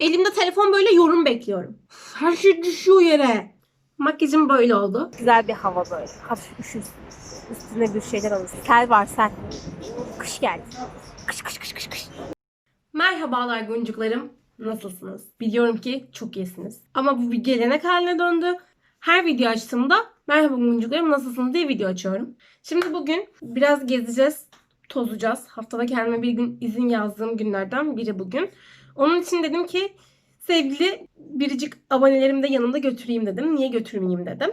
Elimde telefon böyle yorum bekliyorum. Her şey düşüyor yere. Makyajım böyle oldu. Güzel bir hava böyle. Hafif üşürsün. Üstüne bir şeyler alırsın. Sel var sel. Kış geldi. Kış kış kış kış kış. Merhabalar goncuklarım. Nasılsınız? Biliyorum ki çok iyisiniz. Ama bu bir gelenek haline döndü. Her video açtığımda merhaba goncuklarım nasılsınız diye video açıyorum. Şimdi bugün biraz gezeceğiz, tozacağız. Haftada kendime bir gün izin yazdığım günlerden biri bugün. Onun için dedim ki sevgili biricik abonelerimi de yanımda götüreyim dedim. Niye götürmeyeyim dedim.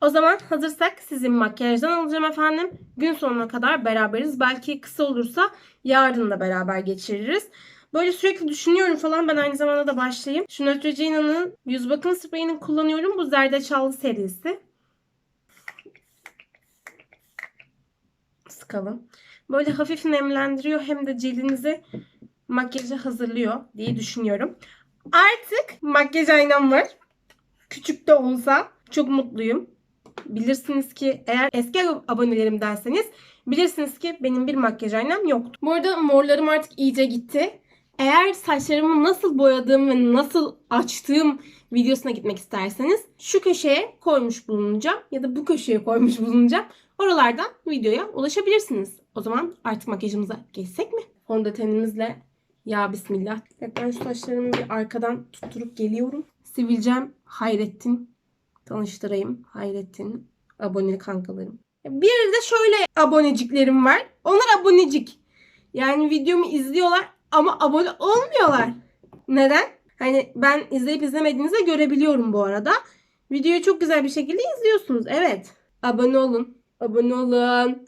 O zaman hazırsak sizin makyajdan alacağım efendim. Gün sonuna kadar beraberiz. Belki kısa olursa yarın da beraber geçiririz. Böyle sürekli düşünüyorum falan. Ben aynı zamanda da başlayayım. Şu Neutrogena'nın yüz bakım spreyini kullanıyorum. Bu zerdeçallı serisi. Sıkalım. Böyle hafif nemlendiriyor hem de cildinizi makyaja hazırlıyor diye düşünüyorum. Artık makyaj aynam var. Küçük de olsa çok mutluyum. Bilirsiniz ki eğer eski abonelerim derseniz bilirsiniz ki benim bir makyaj aynam yoktu. Bu arada morlarım artık iyice gitti. Eğer saçlarımı nasıl boyadığım ve nasıl açtığım videosuna gitmek isterseniz şu köşeye koymuş bulunacağım ya da bu köşeye koymuş bulunacağım. Oralardan videoya ulaşabilirsiniz. O zaman artık makyajımıza geçsek mi? Fondötenimizle ya bismillah. Ben şu saçlarımı bir arkadan tutturup geliyorum. Sivilcem Hayrettin. Tanıştırayım. Hayrettin. Aboneli kankalarım. Bir de şöyle aboneciklerim var. Onlar abonecik. Yani videomu izliyorlar ama abone olmuyorlar. Neden? Hani ben izleyip izlemediğinizi görebiliyorum bu arada. Videoyu çok güzel bir şekilde izliyorsunuz. Evet. Abone olun. Abone olun.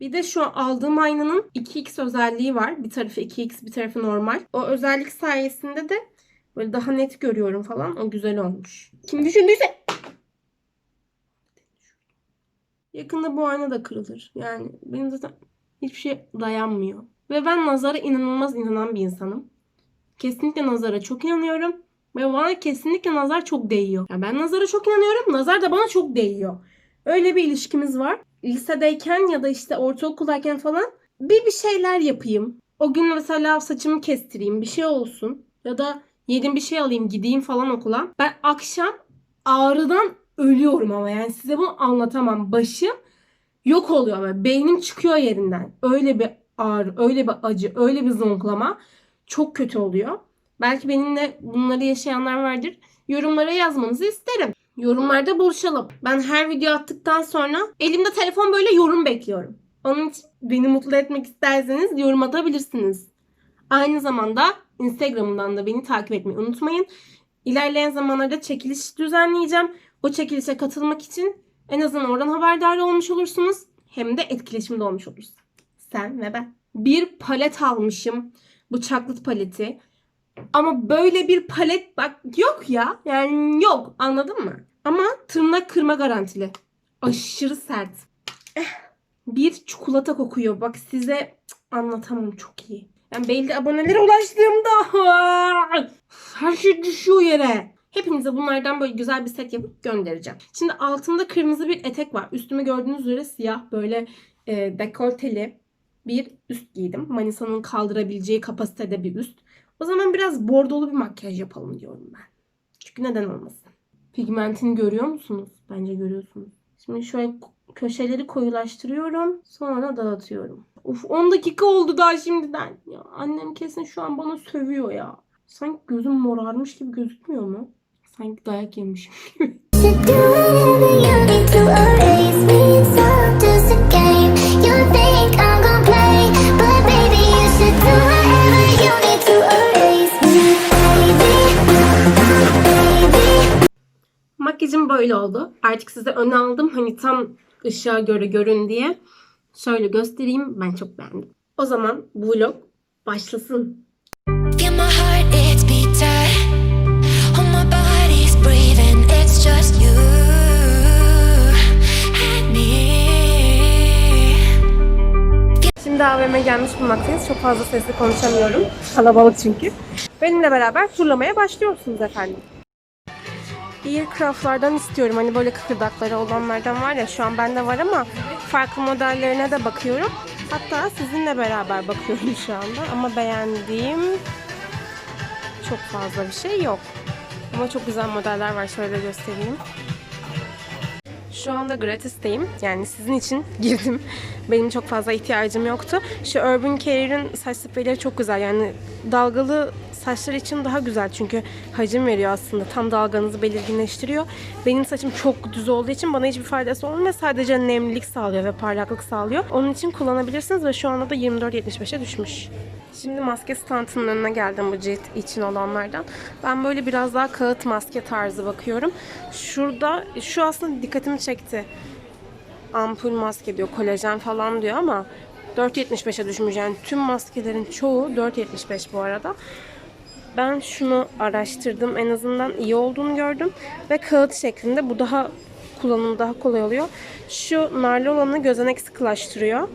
Bir de şu aldığım aynanın 2x özelliği var. Bir tarafı 2x bir tarafı normal. O özellik sayesinde de böyle daha net görüyorum falan. O güzel olmuş. Kim düşündüyse yakında bu ayna da kırılır. Yani benim zaten hiçbir şey dayanmıyor. Ve ben nazara inanılmaz inanan bir insanım. Kesinlikle nazara çok inanıyorum. Ve bana kesinlikle nazar çok değiyor. Yani ben nazara çok inanıyorum. Nazar da bana çok değiyor. Öyle bir ilişkimiz var. Lisedeyken ya da işte ortaokuldayken falan bir bir şeyler yapayım. O gün mesela saçımı kestireyim. Bir şey olsun. Ya da yedim bir şey alayım gideyim falan okula. Ben akşam ağrıdan ölüyorum ama yani size bunu anlatamam. Başım yok oluyor ama beynim çıkıyor yerinden. Öyle bir ağrı, öyle bir acı, öyle bir zonklama çok kötü oluyor. Belki benimle bunları yaşayanlar vardır. Yorumlara yazmanızı isterim. Yorumlarda buluşalım. Ben her video attıktan sonra elimde telefon böyle yorum bekliyorum. Onun için beni mutlu etmek isterseniz yorum atabilirsiniz. Aynı zamanda Instagram'dan da beni takip etmeyi unutmayın. İlerleyen zamanlarda çekiliş düzenleyeceğim. O çekilişe katılmak için en azından oradan haberdar olmuş olursunuz. Hem de etkileşimde olmuş oluruz. Sen ve ben. Bir palet almışım. Bu chocolate paleti. Ama böyle bir palet bak yok ya. Yani yok anladın mı? Ama tırnak kırma garantili. Aşırı sert. Bir çikolata kokuyor. Bak size anlatamam çok iyi. Yani belli abonelere ulaştığımda her şey düşüyor yere. Hepinize bunlardan böyle güzel bir set yapıp göndereceğim. Şimdi altında kırmızı bir etek var. Üstüme gördüğünüz üzere siyah böyle e, dekolteli bir üst giydim. Manisa'nın kaldırabileceği kapasitede bir üst. O zaman biraz bordolu bir makyaj yapalım diyorum ben. Çünkü neden olmasın? Pigmentini görüyor musunuz? Bence görüyorsunuz. Şimdi şöyle köşeleri koyulaştırıyorum. Sonra dağıtıyorum. Uf 10 dakika oldu daha şimdiden. Ya annem kesin şu an bana sövüyor ya. Sanki gözüm morarmış gibi gözükmüyor mu? Sanki dayak yemişim gibi. Böyle oldu. Artık size öne aldım. Hani tam ışığa göre görün diye. Şöyle göstereyim. Ben çok beğendim. O zaman bu vlog başlasın. Feel my heart, it's beating. Oh, my body's breathing. It's just you and me. Şimdi AVM'e gelmiş bulunmaktayız. Çok fazla sesli konuşamıyorum. Kalabalık çünkü. Benimle beraber turlamaya başlıyorsunuz efendim. Earcraft'lardan istiyorum. Hani böyle kıkırdakları olanlardan var ya şu an bende var ama farklı modellerine de bakıyorum. Hatta sizinle beraber bakıyorum şu anda ama beğendiğim çok fazla bir şey yok. Ama çok güzel modeller var. Şöyle göstereyim. Şu anda gratisteyim. Yani sizin için girdim. Benim çok fazla ihtiyacım yoktu. Şu Urban Care'in saç spreyleri çok güzel. Yani dalgalı saçlar için daha güzel çünkü hacim veriyor aslında. Tam dalganızı belirginleştiriyor. Benim saçım çok düz olduğu için bana hiçbir faydası olmuyor. Sadece nemlilik sağlıyor ve parlaklık sağlıyor. Onun için kullanabilirsiniz ve şu anda da 24.75'e düşmüş. Şimdi maske standının önüne geldim bu cilt için olanlardan. Ben böyle biraz daha kağıt maske tarzı bakıyorum. Şurada şu aslında dikkatimi çekti. Ampul maske diyor, kolajen falan diyor ama 4.75'e düşmüş. Yani tüm maskelerin çoğu 4.75 bu arada. Ben şunu araştırdım. En azından iyi olduğunu gördüm. Ve kağıt şeklinde. Bu daha kullanımı daha kolay oluyor. Şu narlı olanı gözenek sıkılaştırıyor.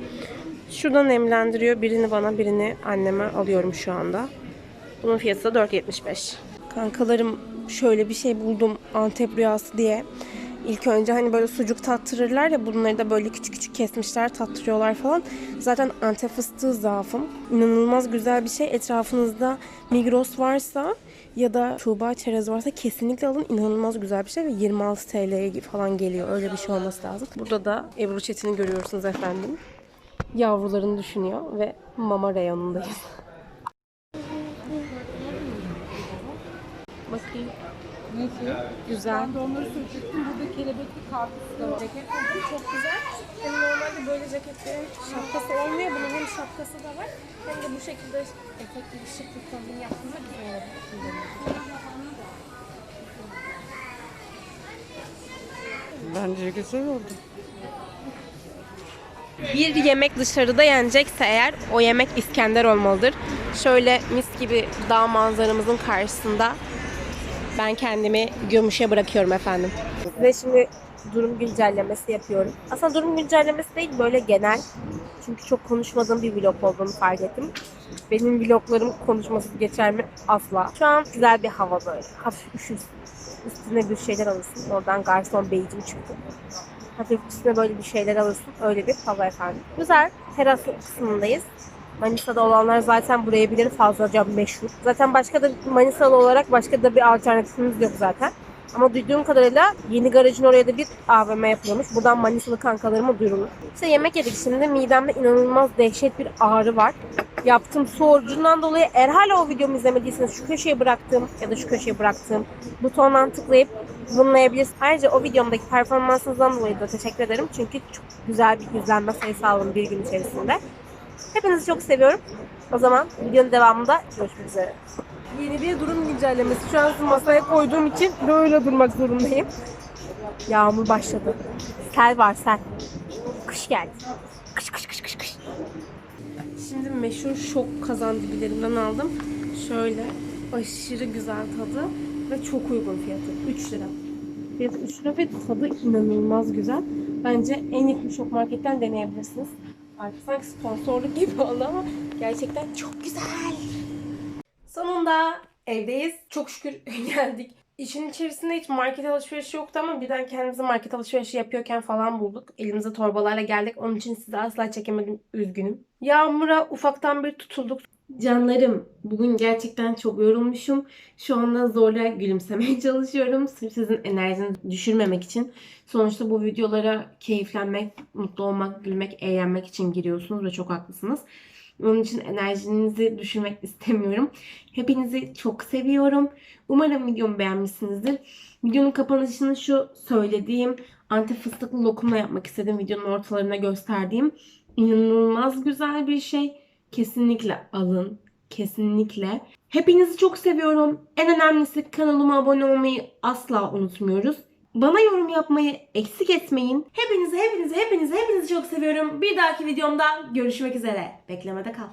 Şurada nemlendiriyor. Birini bana birini anneme alıyorum şu anda. Bunun fiyatı da 4.75. Kankalarım şöyle bir şey buldum Antep rüyası diye. İlk önce hani böyle sucuk tattırırlar ya bunları da böyle küçük küçük kesmişler tattırıyorlar falan. Zaten Antep fıstığı zaafım. İnanılmaz güzel bir şey. Etrafınızda Migros varsa ya da Tuğba çerez varsa kesinlikle alın. İnanılmaz güzel bir şey ve 26 TL'ye falan geliyor. Öyle bir şey olması lazım. Burada da Ebru Çetin'i görüyorsunuz efendim yavrularını düşünüyor ve mama reyonundayız. Bakayım. Güzel. Ben de onları söyleyecektim. Burada kelebekli karpuz da var. Ceket buldum, çok güzel. Hem normalde böyle ceketlerin şapkası olmuyor. Bunun hem şapkası da var. Hem de bu şekilde efektli bir şık bir kombin yaptığında güzel olabilir. Bence güzel oldu. Bir yemek dışarıda yenecekse eğer o yemek İskender olmalıdır. Şöyle mis gibi dağ manzaramızın karşısında ben kendimi gömüşe bırakıyorum efendim. Size şimdi durum güncellemesi yapıyorum. Aslında durum güncellemesi değil böyle genel. Çünkü çok konuşmadığım bir vlog olduğunu fark ettim. Benim vloglarım konuşmasız geçer mi? Asla. Şu an güzel bir hava böyle. Hafif üşürsün. Üstüne bir şeyler alırsın. Oradan garson beycim çıktı. Hafif üstüne böyle bir şeyler alırsın. Öyle bir hava efendim. Güzel. Teras kısmındayız. Manisa'da olanlar zaten burayı bilir fazlaca meşhur. Zaten başka da Manisalı olarak başka da bir alternatifimiz yok zaten. Ama duyduğum kadarıyla yeni garajın oraya da bir AVM yapılıyormuş. Buradan Manisalı kankalarıma duyurulur. İşte yemek yedik şimdi. Midemde inanılmaz dehşet bir ağrı var. Yaptığım su orucundan dolayı eğer hala o videomu izlemediyseniz şu köşeye bıraktığım ya da şu köşeye bıraktığım butondan tıklayıp bulunmayabilirsiniz. Ayrıca o videomdaki performansınızdan dolayı da teşekkür ederim. Çünkü çok güzel bir izlenme sayısı aldım bir gün içerisinde. Hepinizi çok seviyorum. O zaman videonun devamında görüşmek üzere. Yeni bir durum güncellemesi. Şu an masaya koyduğum için böyle durmak zorundayım. Yağmur başladı. Sel var sel. Kış geldi. Kış kış kış kış kış. Şimdi meşhur şok kazandibilerimden aldım. Şöyle aşırı güzel tadı ve çok uygun fiyatı. 3 lira. Fiyatı 3 lira ve tadı inanılmaz güzel. Bence en yakın şok marketten deneyebilirsiniz. Artık sanki sponsorluk gibi oldu ama gerçekten çok güzel. Sonunda evdeyiz. Çok şükür geldik. İşin içerisinde hiç market alışverişi yoktu ama birden kendimizi market alışverişi yapıyorken falan bulduk. Elimize torbalarla geldik. Onun için size asla çekemedim. Üzgünüm. Yağmura ufaktan bir tutulduk. Canlarım, bugün gerçekten çok yorulmuşum. Şu anda zorla gülümsemeye çalışıyorum. Sırf sizin enerjinizi düşürmemek için. Sonuçta bu videolara keyiflenmek, mutlu olmak, gülmek, eğlenmek için giriyorsunuz ve çok haklısınız. Onun için enerjinizi düşürmek istemiyorum. Hepinizi çok seviyorum. Umarım videomu beğenmişsinizdir. Videonun kapanışını şu söylediğim antep fıstıklı lokumla yapmak istedim. Videonun ortalarına gösterdiğim. İnanılmaz güzel bir şey. Kesinlikle alın. Kesinlikle. Hepinizi çok seviyorum. En önemlisi kanalıma abone olmayı asla unutmuyoruz. Bana yorum yapmayı eksik etmeyin. Hepinizi, hepinizi, hepinizi, hepinizi çok seviyorum. Bir dahaki videomda görüşmek üzere. Beklemede kal.